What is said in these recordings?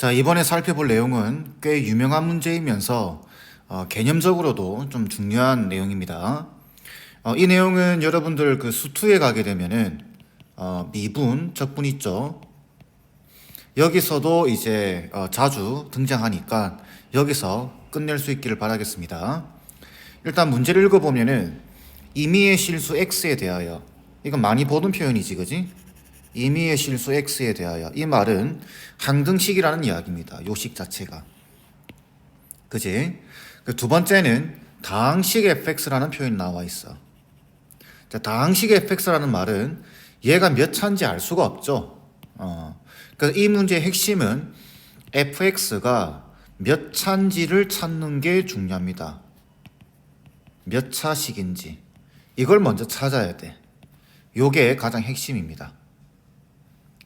자, 이번에 살펴볼 내용은 꽤 유명한 문제이면서 어, 개념적으로도 좀 중요한 내용입니다. 어, 이 내용은 여러분들 그 수투에 가게 되면은 어, 미분, 적분 있죠. 여기서도 이제 어, 자주 등장하니까 여기서 끝낼 수 있기를 바라겠습니다. 일단 문제를 읽어보면은 임의의 실수 x에 대하여 이건 많이 보던 표현이지, 그지? 임의의 실수 x에 대하여 이 말은 항등식이라는 이야기입니다. 요식 자체가. 그지? 그두 번째는 다항식 fx라는 표현이 나와 있어. 자, 다항식 fx라는 말은 얘가 몇 차인지 알 수가 없죠. 어. 그래서 이 문제의 핵심은 fx가 몇 차인지를 찾는 게 중요합니다. 몇 차식인지. 이걸 먼저 찾아야 돼. 요게 가장 핵심입니다.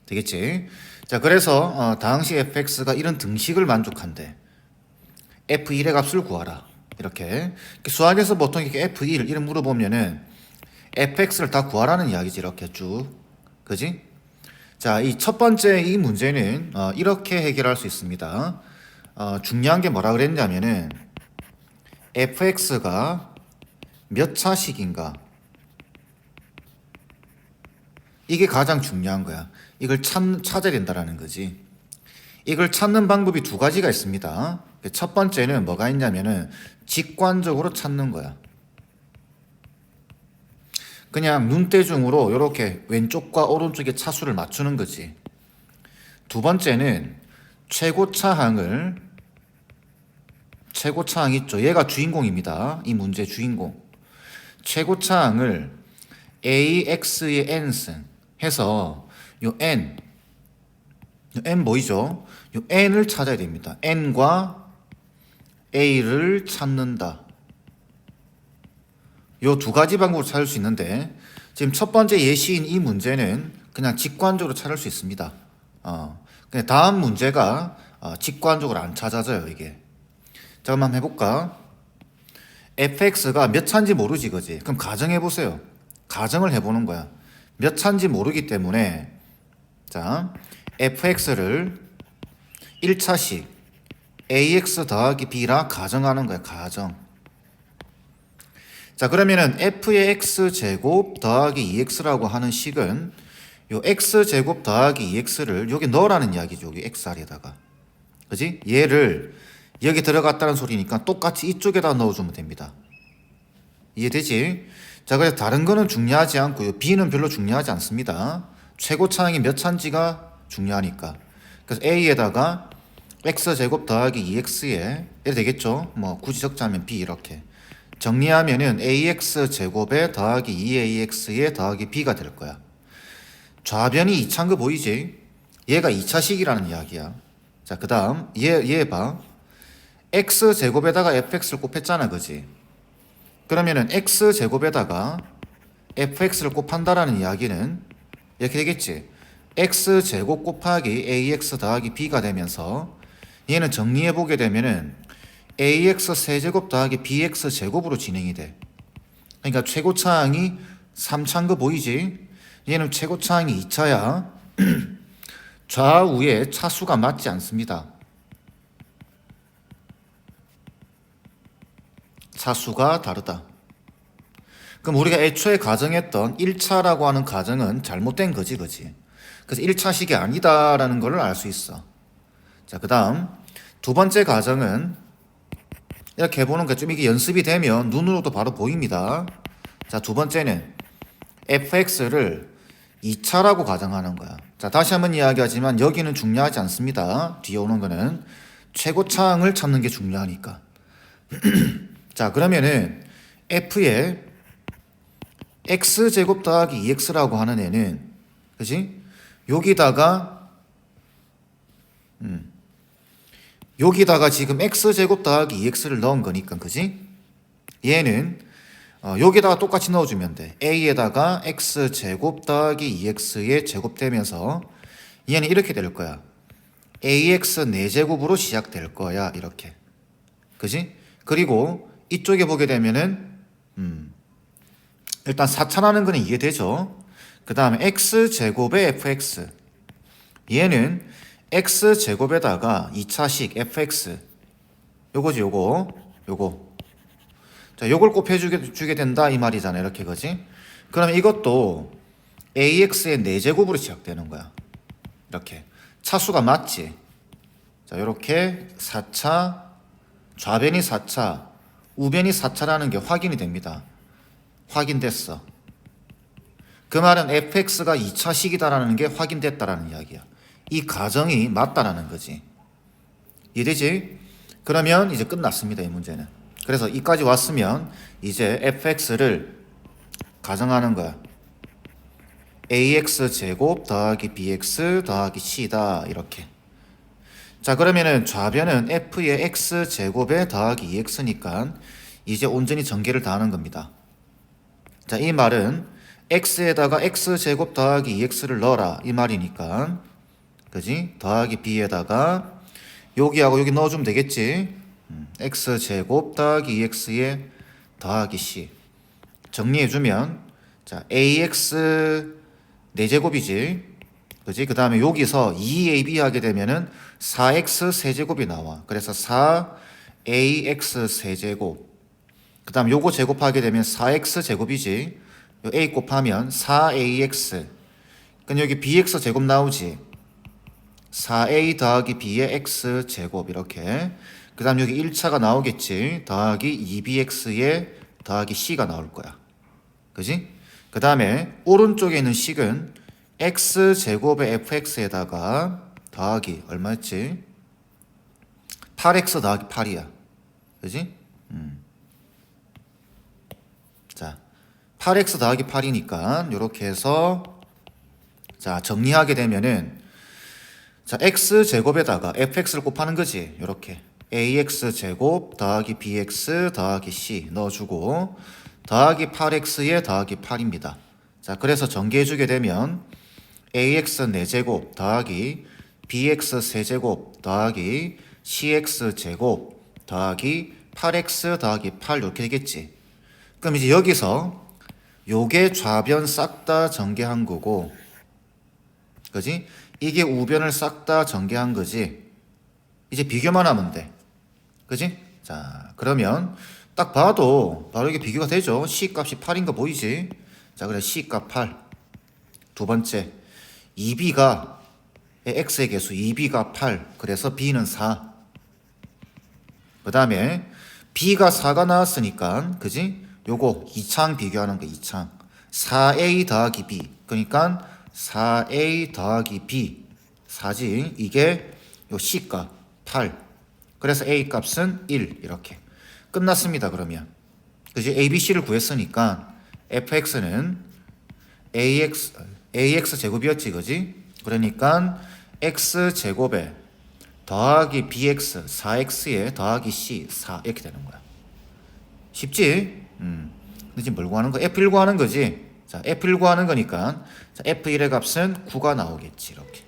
되겠지? 자, 그래서 어, 다항식 fx가 이런 등식을 만족한대. f1의 값을 구하라. 이렇게. 수학에서 보통 이렇게 f1 이런 물어보면은 fx를 다 구하라는 이야기지 이렇게 쭉. 그지? 자, 이 첫 번째 이 문제는 어, 이렇게 해결할 수 있습니다. 어, 중요한 게 뭐라 그랬냐면은 fx가 몇 차식인가? 이게 가장 중요한 거야. 이걸 찾, 찾아야 된다라는 거지. 이걸 찾는 방법이 두 가지가 있습니다. 첫 번째는 뭐가 있냐면은 직관적으로 찾는 거야. 그냥 눈대중으로 이렇게 왼쪽과 오른쪽의 차수를 맞추는 거지. 두 번째는 최고 차항을 최고 차항 있죠. 얘가 주인공입니다. 이 문제 주인공. 최고 차항을 ax의 n승 해서 요 n 요 n 보이죠? 요 n을 찾아야 됩니다. n과 a를 찾는다. 요 두 가지 방법으로 찾을 수 있는데 지금 첫 번째 예시인 이 문제는 그냥 직관적으로 찾을 수 있습니다. 어, 근데 다음 문제가 어, 직관적으로 안 찾아져요 이게. 자, 그럼 한번 해볼까? fx가 몇 차인지 모르지, 그지? 그럼 가정해 보세요. 가정을 해보는 거야. 몇 차인지 모르기 때문에 자 fx를 1차식 ax 더하기 b라 가정하는 거야. 가정. 자 그러면은 f의 x 제곱 더하기 2x라고 하는 식은 요 x 제곱 더하기 2x를 여기 넣으라는 이야기죠. 여기 xr에다가. 그지? 얘를 여기 들어갔다는 소리니까 똑같이 이쪽에다 넣어주면 됩니다. 이해되지? 자, 그래서 다른 거는 중요하지 않고요. B는 별로 중요하지 않습니다. 최고 차항이 몇 차인지가 중요하니까. 그래서 A에다가 X제곱 더하기 2X에 이래 되겠죠? 뭐 굳이 적자면 B 이렇게. 정리하면은 AX 제곱에 더하기 2AX에 더하기 B가 될 거야. 좌변이 2차인 거 보이지? 얘가 2차식이라는 이야기야. 자, 그 다음, 얘, 얘 봐. X 제곱에다가 fx를 곱했잖아, 그지? 그러면은 x 제곱에다가 fx를 곱한다라는 이야기는 이렇게 되겠지. x 제곱 곱하기 ax 더하기 b가 되면서 얘는 정리해 보게 되면은 ax 세제곱 더하기 bx 제곱으로 진행이 돼. 그러니까 최고차항이 3차인 거 보이지? 얘는 최고차항이 2차야. 좌우의 차수가 맞지 않습니다. 차수가 다르다. 그럼 우리가 애초에 가정했던 1차라고 하는 가정은 잘못된 거지, 그지? 그래서 1차식이 아니다라는 걸 알 수 있어. 자, 그 다음, 두 번째 가정은 이렇게 해보는 게 좀 이게 연습이 되면 눈으로도 바로 보입니다. 자, 두 번째는 fx를 2차라고 가정하는 거야. 자, 다시 한번 이야기하지만 여기는 중요하지 않습니다. 뒤에 오는 거는 최고차항을 찾는 게 중요하니까. 자, 그러면은 f의 x제곱 더하기 2x라고 하는 애는 그지? 여기다가 음, 여기다가 지금 x제곱 더하기 2x를 넣은 거니까 그지? 얘는 어, 여기다가 똑같이 넣어주면 돼. a에다가 x제곱 더하기 2x의 제곱되면서 얘는 이렇게 될 거야. ax 4제곱으로 시작될 거야. 이렇게. 그지? 그리고 이쪽에 보게 되면은 음, 일단 4차라는 거는 이해되죠. 그 다음에 x 제곱의 fx. 얘는 x 제곱에다가 2차식 fx. 요거지 요거 요거. 자 요걸 곱해주게 주게 된다 이 말이잖아요. 이렇게 그지? 그러면 이것도 ax의 4제곱으로 시작되는 거야. 이렇게. 차수가 맞지? 자 요렇게 4차 좌변이 4차 우변이 4차라는 게 확인이 됩니다 확인됐어 그 말은 fx가 2차식이다라는 게 확인됐다라는 이야기야. 이 가정이 맞다라는 거지. 이해되지? 그러면 이제 끝났습니다. 이 문제는. 그래서 이까지 왔으면 이제 fx를 가정하는 거야. ax 제곱 더하기 bx 더하기 c다 이렇게. 자 그러면은 좌변은 f의 x 제곱에 더하기 2x니까 이제 온전히 전개를 다 하는 겁니다. 자 이 말은 x에다가 x 제곱 더하기 2x를 넣어라. 이 말이니까. 그지? 더하기 b에다가 여기하고 여기 넣어주면 되겠지? 음, x 제곱 더하기 2x에 더하기 c. 정리해주면 자 ax 4제곱이지. 그지? 그 다음에 여기서 2ab 하게 되면은 4x 세제곱이 나와. 그래서 4ax 세제곱 그 다음 요거 제곱하게 되면 4x 제곱이지 요 a 곱하면 4ax 그럼 여기 bx 제곱 나오지 4a 더하기 b의 x 제곱 이렇게 그 다음 여기 1차가 나오겠지 더하기 2bx의 더하기 c가 나올 거야 그지? 그 다음에 오른쪽에 있는 식은 x 제곱의 fx에다가 더하기 얼마였지? 8x 더하기 8이야 그지? 음. 자 8x 더하기 8이니까 이렇게 해서 자 정리하게 되면은 자 x 제곱에다가 fx를 곱하는 거지 이렇게 ax 제곱 더하기 bx 더하기 c 넣어주고 더하기 8x에 더하기 8입니다. 자 그래서 전개해주게 되면 ax 4제곱 더하기 bx 세제곱 더하기 cx 제곱 더하기 8x 더하기 8 이렇게 되겠지. 그럼 이제 여기서 요게 좌변 싹 다 전개한 거고, 그지? 이게 우변을 싹 다 전개한 거지. 이제 비교만 하면 돼. 그지? 자, 그러면 딱 봐도 바로 이게 비교가 되죠. C 값이 8인 거 보이지? 자, 그래 C 값 8. 두 번째, 2B가 X의 개수 2B가 8. 그래서 B는 4. 그 다음에 B가 4가 나왔으니까, 그지? 요거 2창 비교하는 거 2창. 4a 더하기 b 그러니까 4a 더하기 b 4지 이게 요 c값 8 그래서 a 값은 1 이렇게. 끝났습니다 그러면. 그지? Abc를 구했으니까 fx는 ax ax 제곱이었지 그지? 그러니까 x 제곱에 더하기 bx 4x에 더하기 c 4 이렇게 되는 거야. 쉽지? 음. 근데 지금 뭘 구하는 거? F1 구하는 거지. 자, F1 구하는 거니까 자, F1의 값은 9가 나오겠지. 이렇게.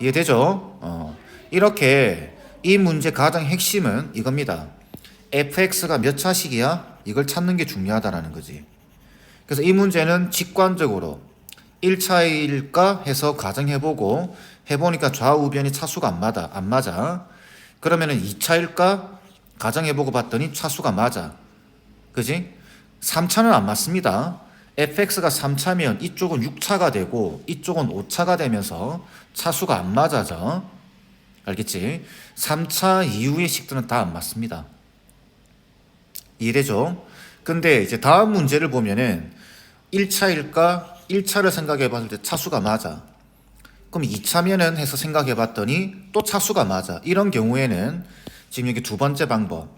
이해되죠? 어. 이렇게 이 문제 가장 핵심은 이겁니다. fx가 몇 차식이야? 이걸 찾는 게 중요하다라는 거지. 그래서 이 문제는 직관적으로 1차일까 해서 가정해보고 해보니까 좌우변이 차수가 안 맞아. 안 맞아. 그러면은 2차일까? 가정해보고 봤더니 차수가 맞아. 그지? 3차는 안 맞습니다. fx가 3차면 이쪽은 6차가 되고 이쪽은 5차가 되면서 차수가 안 맞아져. 알겠지? 3차 이후의 식들은 다 안 맞습니다. 이해되죠? 근데 이제 다음 문제를 보면은 1차일까? 1차를 생각해 봤을 때 차수가 맞아. 그럼 2차면은 해서 생각해 봤더니 또 차수가 맞아. 이런 경우에는 지금 여기 두 번째 방법.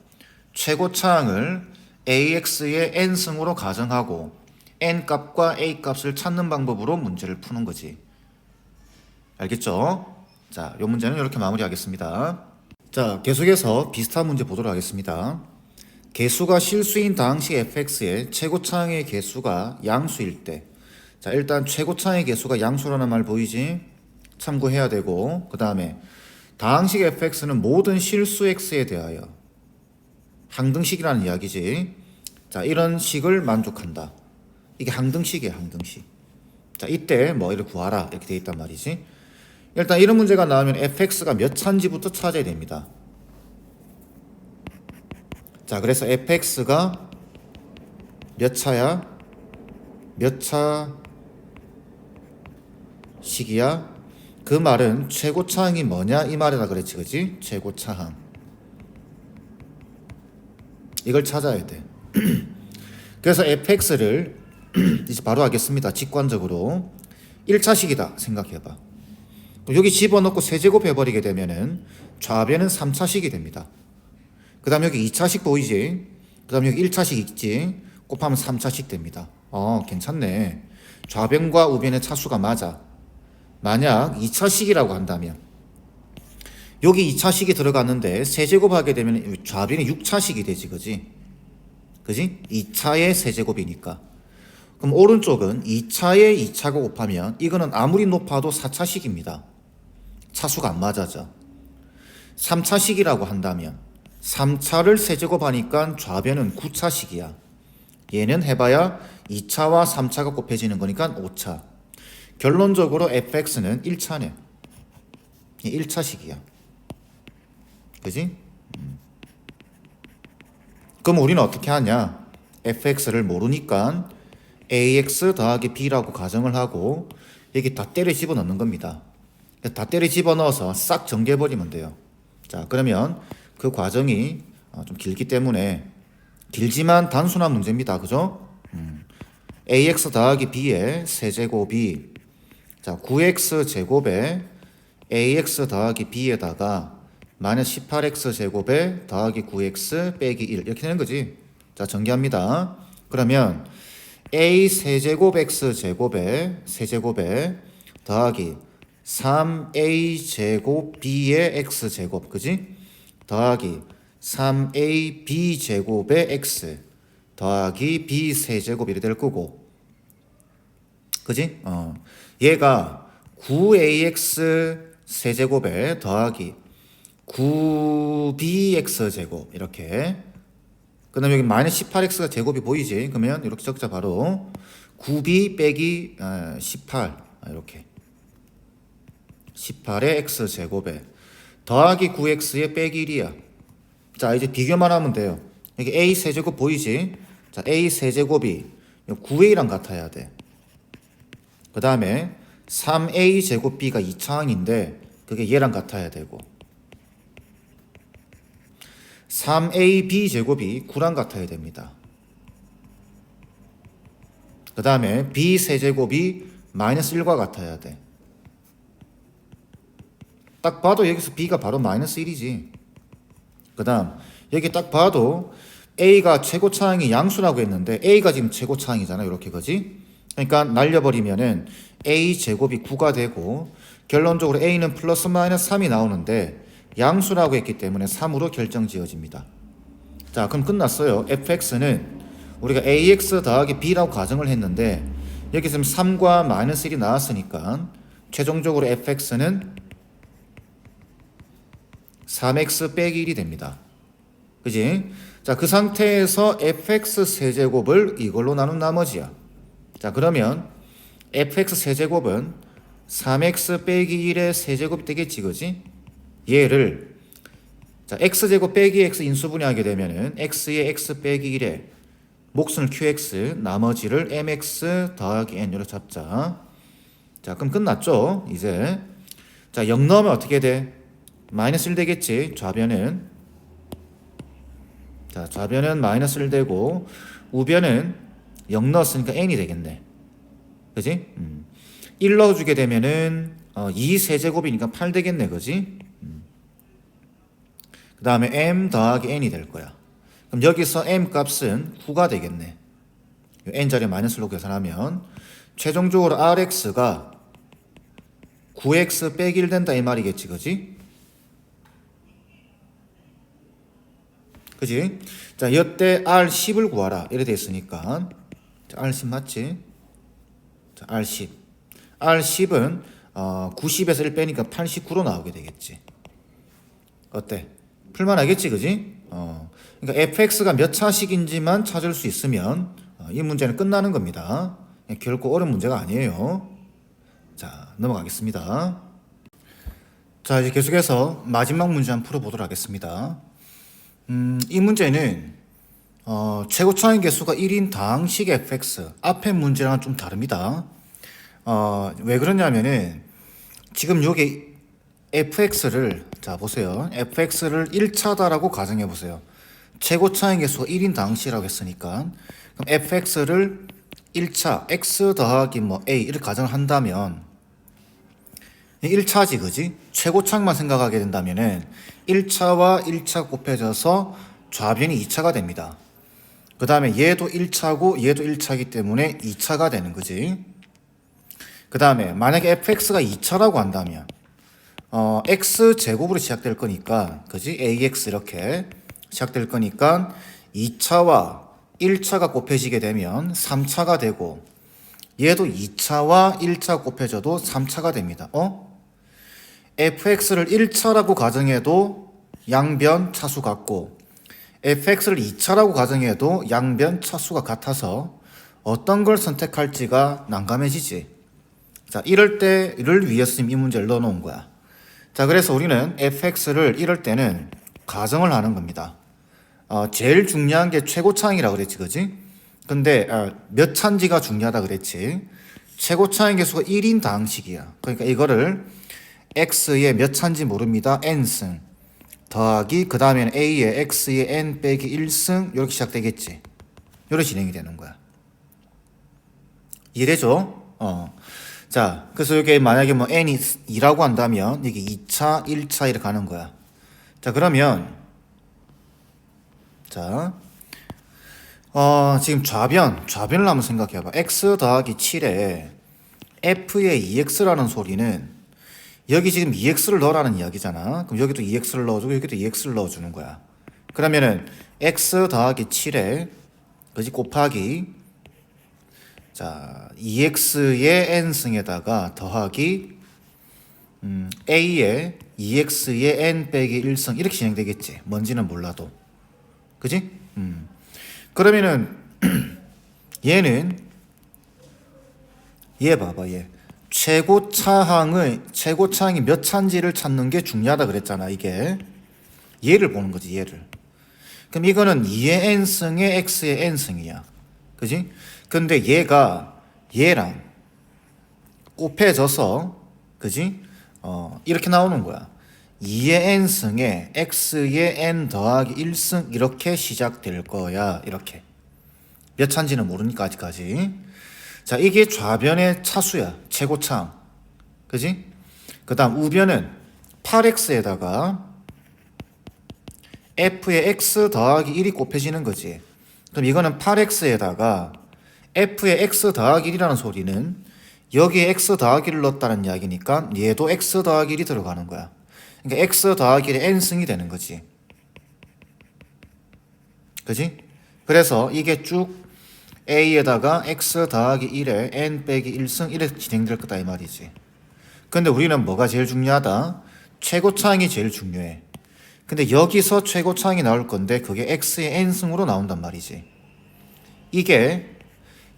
최고차항을 ax의 n승으로 가정하고 n 값과 a 값을 찾는 방법으로 문제를 푸는 거지. 알겠죠? 자, 이 문제는 이렇게 마무리하겠습니다. 자, 계속해서 비슷한 문제 보도록 하겠습니다. 개수가 실수인 다항식 fx의 최고차항의 개수가 양수일 때. 자, 일단 최고차항의 개수가 양수라는 말 보이지? 참고해야 되고, 그 다음에 다항식 fx는 모든 실수 x에 대하여 항등식이라는 이야기지. 자, 이런 식을 만족한다. 이게 항등식이에요, 항등식. 자, 이때 뭐 이를 구하라 이렇게 돼 있단 말이지. 일단 이런 문제가 나오면 fx가 몇 차인지부터 찾아야 됩니다. 자, 그래서 fx가 몇 차야? 몇차 시기야? 그 말은 최고 차항이 뭐냐 이 말이라 그랬지, 그지? 최고 차항. 이걸 찾아야 돼. 그래서 fx를 이제 바로 하겠습니다. 직관적으로 1차식이다 생각해봐. 여기 집어넣고 세제곱 해버리게 되면은 좌변은 3차식이 됩니다. 그 다음 여기 2차식 보이지? 그 다음 여기 1차식 있지? 곱하면 3차식 됩니다. 어, 괜찮네. 좌변과 우변의 차수가 맞아. 만약 2차식이라고 한다면 여기 2차식이 들어갔는데 세제곱 하게 되면 좌변이 6차식이 되지, 그지? 그지? 2차의 세제곱이니까. 그럼 오른쪽은 2차에 2차가 곱하면 이거는 아무리 높아도 4차식입니다. 차수가 안 맞아져. 3차식이라고 한다면 3차를 세제곱하니까 좌변은 9차식이야. 얘는 해봐야 2차와 3차가 곱해지는 거니까 5차. 결론적으로 fx는 1차네. 1차식이야. 그지? 음. 그럼 우리는 어떻게 하냐? fx를 모르니까 ax 더하기 b라고 가정을 하고 여기 다 때려 집어넣는 겁니다. 다 때려 집어넣어서 싹 정리해버리면 돼요. 자, 그러면 그 과정이 어, 좀 길기 때문에 길지만 단순한 문제입니다. 그죠? 음. ax 더하기 b의 세제곱이 자, 9x 제곱에 ax 더하기 b에다가 마이너스 18x 제곱에 더하기 9x 빼기 1 이렇게 되는 거지. 자, 전개합니다. 그러면 a 세제곱 x 제곱에 세제곱에 더하기 3a 제곱 b의 x 제곱 그지? 더하기 3a b 제곱의 x 더하기 b 세제곱 이렇게 될 거고 그지? 어. 얘가 9ax 세제곱에 더하기 9bx 제곱 이렇게 그 다음에 여기 마이너스 18x가 제곱이 보이지? 그러면 이렇게 적자 바로 9b 빼기 18 이렇게 18의 x 제곱에 더하기 9x의 빼기 1이야. 자 이제 비교만 하면 돼요. 여기 a 세제곱 보이지? 자 a 세제곱이 9a랑 같아야 돼. 그 다음에 3a 제곱 b가 2차항인데 그게 얘랑 같아야 되고 3ab 제곱이 9랑 같아야 됩니다. 그 다음에 b 세제곱이 마이너스 1과 같아야 돼. 딱 봐도 여기서 b가 바로 마이너스 1이지. 그 다음 여기 딱 봐도 a가 최고 차항이 양수라고 했는데 a가 지금 최고 차항이잖아 이렇게 그지? 그러니까 날려버리면은 a 제곱이 9가 되고 결론적으로 a는 플러스 마이너스 3이 나오는데 양수라고 했기 때문에 3으로 결정 지어집니다. 자, 그럼 끝났어요. fx는 우리가 ax 더하기 b라고 가정을 했는데 여기 지금 3과 마이너스 1이 나왔으니까 최종적으로 fx는 3x 빼기 1이 됩니다. 그지? 자, 그 상태에서 fx 세제곱을 이걸로 나눈 나머지야. 자, 그러면 fx 세제곱은 3x 빼기 1의 세제곱이 되겠지, 그지? 얘를 자, x제곱 빼기 x 인수분해 하게 되면은 x의 x 빼기 1에 몫은 qx 나머지를 mx 더하기 n 이렇게 잡자. 자, 그럼 끝났죠? 이제 자, 0 넣으면 어떻게 돼? 마이너스 1 되겠지. 좌변은 자, 좌변은 마이너스 1 되고 우변은 0 넣었으니까 n이 되겠네. 그지? 음. 1 넣어주게 되면은 어, 2 세제곱이니까 8 되겠네. 그지? 그 다음에 m 더하기 n이 될 거야. 그럼 여기서 m 값은 9가 되겠네. n 자리에 마이너스로 계산하면 최종적으로 rx가 9x 빼기 1 된다 이 말이겠지, 그지? 그지? 자, 여태 R10을 구하라. 이래 됐으니까. 자, R10 맞지? 자, R10. R10은 어, 90에서 1 빼니까 89로 나오게 되겠지. 어때? 풀만 하겠지, 그지? 어, 그러니까 fx가 몇 차식인지만 찾을 수 있으면 어, 이 문제는 끝나는 겁니다. 결코 어려운 문제가 아니에요. 자, 넘어가겠습니다. 자, 이제 계속해서 마지막 문제 한번 풀어보도록 하겠습니다. 음, 이 문제는 어, 최고 차항 개수가 1인 당식 fx 앞에 문제랑 좀 다릅니다. 어, 왜 그러냐면은 지금 여기 fx를 자 보세요. fx를 1차다라고 가정해 보세요. 최고 차항 개수가 1인 당식이라고 했으니까 그럼 fx를 1차 x 더하기 뭐 a 이렇게 가정을 한다면 1차지 그지? 최고차만 생각하게 된다면은 1차와 1차 곱해져서 좌변이 2차가 됩니다. 그 다음에 얘도 1차고 얘도 1차이기 때문에 2차가 되는 거지. 그 다음에 만약에 fx가 2차라고 한다면 어, x 제곱으로 시작될 거니까 그지? ax 이렇게 시작될 거니까 2차와 1차가 곱해지게 되면 3차가 되고 얘도 2차와 1차 곱해져도 3차가 됩니다. 어? fx를 1차라고 가정해도 양변 차수 같고 fx를 2차라고 가정해도 양변 차수가 같아서 어떤 걸 선택할지가 난감해지지. 자, 이럴 때를 위해서 이 문제를 넣어놓은 거야. 자, 그래서 우리는 fx를 이럴 때는 가정을 하는 겁니다. 어, 제일 중요한 게 최고차항이라 그랬지, 그지? 근데 어, 몇 차인지가 중요하다 그랬지. 최고차항 개수가 1인 당식이야. 그러니까 이거를 x의 몇 차인지 모릅니다. n승 더하기 그 다음에는 a의 x의 n 빼기 1승 이렇게 시작되겠지. 이렇게 진행이 되는 거야. 이해되죠? 어. 자, 그래서 이게 만약에 뭐 n이 2라고 한다면 이게 2차, 1차 이렇게 가는 거야. 자, 그러면 자, 어, 지금 좌변, 좌변을 한번 생각해 봐. x 더하기 7에 f의 2x라는 소리는 여기 지금 2x를 넣으라는 이야기잖아. 그럼 여기도 2x를 넣어주고 여기도 2x를 넣어주는 거야. 그러면은 x 더하기 7에 그지 곱하기 자 2x의 n승에다가 더하기 음, a의 2x의 n 빼기 1승 이렇게 진행되겠지. 뭔지는 몰라도. 그지? 음. 그러면은 얘는 얘 봐봐 얘. 최고 차항의 최고 차항이 몇 차인지를 찾는 게 중요하다 그랬잖아 이게 얘를 보는 거지 얘를 그럼 이거는 2의 n승의 x의 n승이야 그지 근데 얘가 얘랑 곱해져서 그지 어 이렇게 나오는 거야 2의 n승에 x의 n 더하기 1승 이렇게 시작될 거야 이렇게 몇 차인지는 모르니까 아직까지 자, 이게 좌변의 차수야. 최고차항. 그지? 그 다음 우변은 8x에다가 f의 x 더하기 1이 곱해지는 거지. 그럼 이거는 8x에다가 f의 x 더하기 1이라는 소리는 여기에 x 더하기를 넣었다는 이야기니까 얘도 x 더하기 1이 들어가는 거야. 그러니까 x 더하기 1의 n승이 되는 거지. 그지? 그래서 이게 쭉 a에다가 x 더하기 1에 n 빼기 1승 이렇게 진행될 거다 이 말이지. 근데 우리는 뭐가 제일 중요하다? 최고차항이 제일 중요해. 근데 여기서 최고차항이 나올 건데 그게 x의 n승으로 나온단 말이지. 이게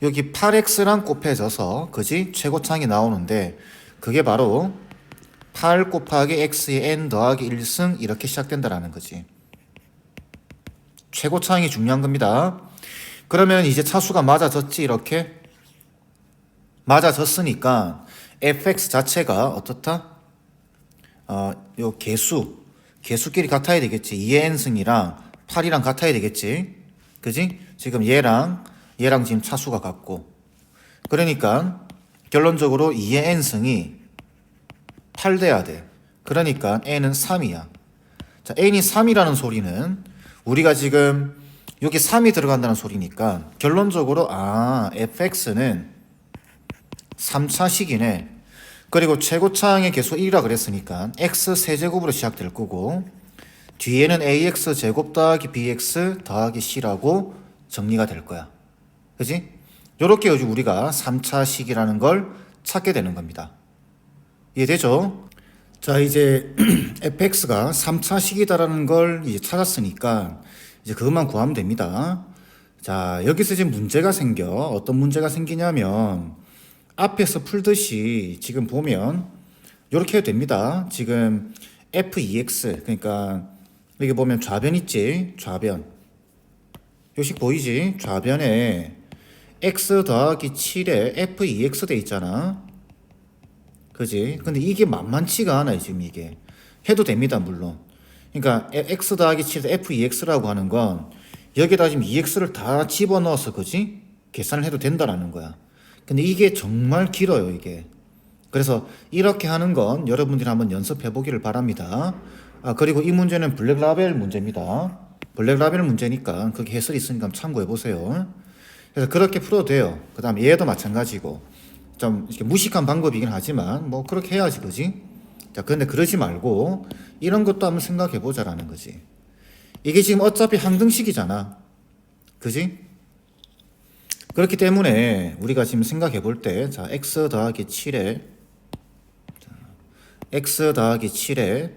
여기 8x랑 곱해져서 그지 최고차항이 나오는데 그게 바로 8 곱하기 x의 n 더하기 1승 이렇게 시작된다라는 거지. 최고차항이 중요한 겁니다. 그러면 이제 차수가 맞아졌지 이렇게 맞아졌으니까 fx 자체가 어떻다? 어, 요 개수 개수끼리 같아야 되겠지 2의 n승이랑 8이랑 같아야 되겠지 그지? 지금 얘랑 얘랑 지금 차수가 같고 그러니까 결론적으로 2의 n승이 8 돼야 돼 그러니까 n은 3이야 자 n이 3이라는 소리는 우리가 지금 여기 3이 들어간다는 소리니까 결론적으로 아 fx는 3차 식이네. 그리고 최고차항의 개수 1이라 그랬으니까 x 세제곱으로 시작될 거고 뒤에는 ax 제곱 더하기 bx 더하기 c라고 정리가 될 거야. 그지? 요렇게 요즘 우리가 3차식이라는 걸 찾게 되는 겁니다. 이해되죠? 자, 이제 fx가 3차식이다라는 걸 이제 찾았으니까 이제 그것만 구하면 됩니다. 자, 여기서 지금 문제가 생겨. 어떤 문제가 생기냐면 앞에서 풀듯이 지금 보면 이렇게 해도 됩니다. 지금 f2x 그러니까 여기 보면 좌변 있지? 좌변. 요식 보이지? 좌변에 x 더하기 7에 f2x 돼 있잖아. 그지? 근데 이게 만만치가 않아요, 지금 이게. 해도 됩니다, 물론. 그러니까 x 더하기 7에 f2x라고 하는 건 여기다 지금 2x를 다 집어넣어서 그지? 계산을 해도 된다라는 거야. 근데 이게 정말 길어요, 이게. 그래서 이렇게 하는 건 여러분들이 한번 연습해 보기를 바랍니다. 아, 그리고 이 문제는 블랙라벨 문제입니다. 블랙라벨 문제니까 거기 해설이 있으니까 참고해 보세요. 그래서 그렇게 풀어도 돼요. 그 다음 얘도 마찬가지고. 좀 이렇게 무식한 방법이긴 하지만 뭐 그렇게 해야지, 그지? 자, 그런데 그러지 말고 이런 것도 한번 생각해 보자라는 거지. 이게 지금 어차피 항등식이잖아. 그지? 그렇기 때문에 우리가 지금 생각해 볼 때, 자, x 더하기 7에, 자, x 더하기 7에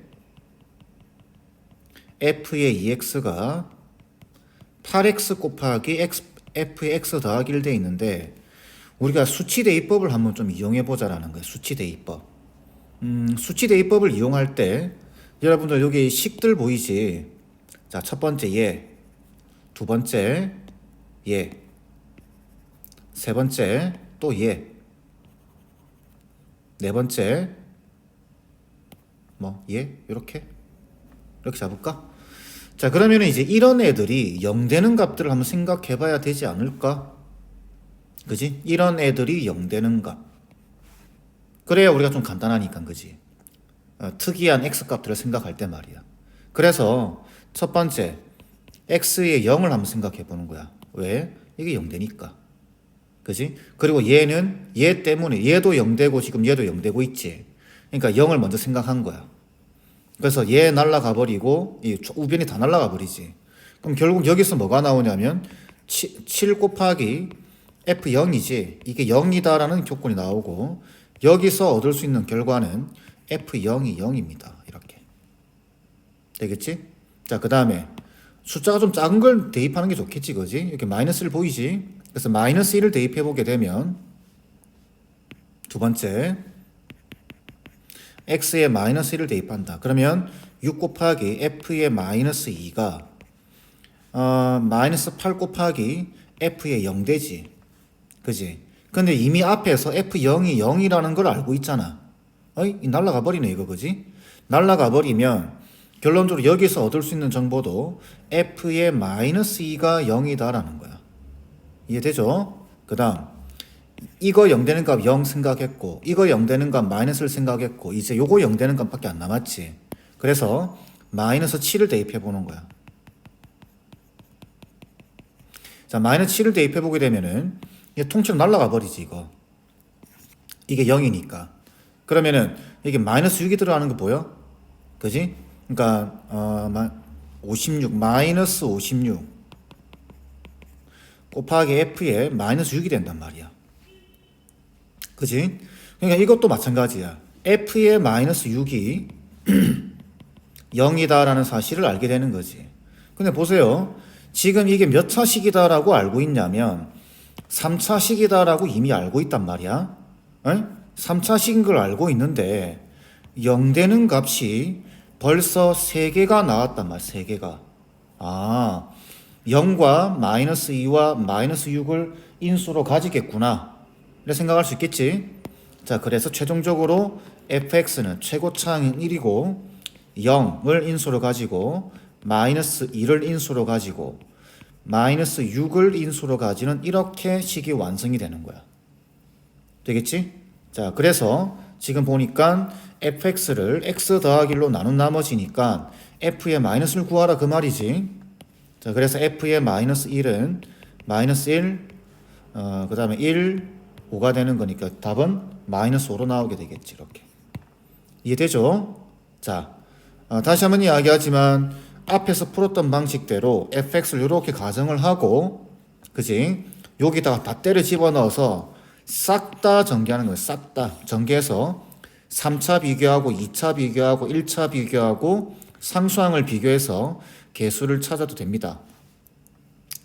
f의 2x가 8x 곱하기 x, f의 x 더하기 1돼 있는데, 우리가 수치 대입법을 한번 좀 이용해 보자라는 거예요. 수치 대입법. 음, 수치 대입법을 이용할 때, 여러분들 여기 식들 보이지? 자, 첫 번째 얘, 두 번째 얘, 세 번째 또 얘, 네 번째 뭐 얘, 이렇게 이렇게 잡을까? 자, 그러면 이제 이런 애들이 0 되는 값들을 한번 생각해 봐야 되지 않을까? 그지? 이런 애들이 0 되는 값. 그래야 우리가 좀 간단하니까, 그지? 어, 특이한 x 값들을 생각할 때 말이야. 그래서 첫 번째, x의 0을 한번 생각해 보는 거야. 왜? 이게 0 되니까. 그지? 그리고 얘는 얘 때문에 얘도 0 되고 지금 얘도 0 되고 있지. 그러니까 0을 먼저 생각한 거야. 그래서 얘 날라가 버리고 이 우변이 다 날라가 버리지. 그럼 결국 여기서 뭐가 나오냐면 7, 7 곱하기 f0이지. 이게 0이다라는 조건이 나오고 여기서 얻을 수 있는 결과는 f0이 0입니다. 이렇게. 되겠지? 자, 그 다음에 숫자가 좀 작은 걸 대입하는 게 좋겠지, 그지? 이렇게 마이너스를 보이지? 그래서 마이너스 1을 대입해 보게 되면 두 번째 x에 마이너스 1을 대입한다. 그러면 6 곱하기 f의 마이너스 2가 어, 마이너스 8 곱하기 f의 0 되지. 그지? 근데 이미 앞에서 f0이 0이라는 걸 알고 있잖아. 어이? 날라가 버리네, 이거, 그지? 날라가 버리면 결론적으로 여기서 얻을 수 있는 정보도 f의 마이너스 2가 0이다라는 거야. 이해되죠? 그 다음 이거 0 되는 값 0 생각했고 이거 0 되는 값 마이너스를 생각했고 이제 요거 0 되는 값밖에 안 남았지 그래서 마이너스 7을 대입해 보는 거야 자 마이너스 7을 대입해 보게 되면은 이게 통째로 날라가 버리지 이거 이게 0이니까 그러면은 이게 마이너스 6이 들어가는 거 보여? 그지? 그러니까 어, 56 마이너스 56 곱하기 f에 마이너스 6이 된단 말이야. 그지? 그러니까 이것도 마찬가지야. f의 마이너스 6이 0이다라는 사실을 알게 되는 거지. 근데 보세요. 지금 이게 몇 차식이다라고 알고 있냐면 3차식이다라고 이미 알고 있단 말이야. 에? 3차식인 걸 알고 있는데 0 되는 값이 벌써 3개가 나왔단 말이야. 3개가. 아, 0과 마이너스 2와 마이너스 6을 인수로 가지겠구나. 이렇게 생각할 수 있겠지. 자, 그래서 최종적으로 fx는 최고차항인 1이고 0을 인수로 가지고 마이너스 2를 인수로 가지고 마이너스 6을 인수로 가지는 이렇게 식이 완성이 되는 거야. 되겠지? 자, 그래서 지금 보니까 fx를 x 더하기 1로 나눈 나머지니까 f의 마이너스를 구하라 그 말이지. 자, 그래서 f의 마이너스 1은 마이너스 1, 어, 그 다음에 1, 5가 되는 거니까 답은 마이너스 5로 나오게 되겠지, 이렇게. 이해되죠? 자, 어, 다시 한번 이야기하지만 앞에서 풀었던 방식대로 fx를 이렇게 가정을 하고, 그지? 여기다가 다 때려 집어넣어서 싹 다 전개하는 거예요. 싹 다. 전개해서 3차 비교하고 2차 비교하고 1차 비교하고 상수항을 비교해서 개수를 찾아도 됩니다.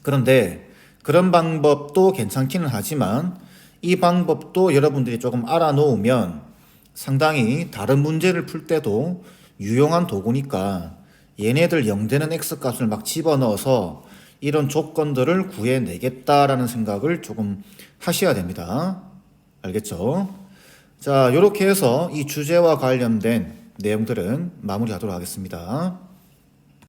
그런데 그런 방법도 괜찮기는 하지만 이 방법도 여러분들이 조금 알아놓으면 상당히 다른 문제를 풀 때도 유용한 도구니까 얘네들 0되는 x값을 막 집어넣어서 이런 조건들을 구해내겠다라는 생각을 조금 하셔야 됩니다. 알겠죠? 자, 이렇게 해서 이 주제와 관련된 내용들은 마무리하도록 하겠습니다.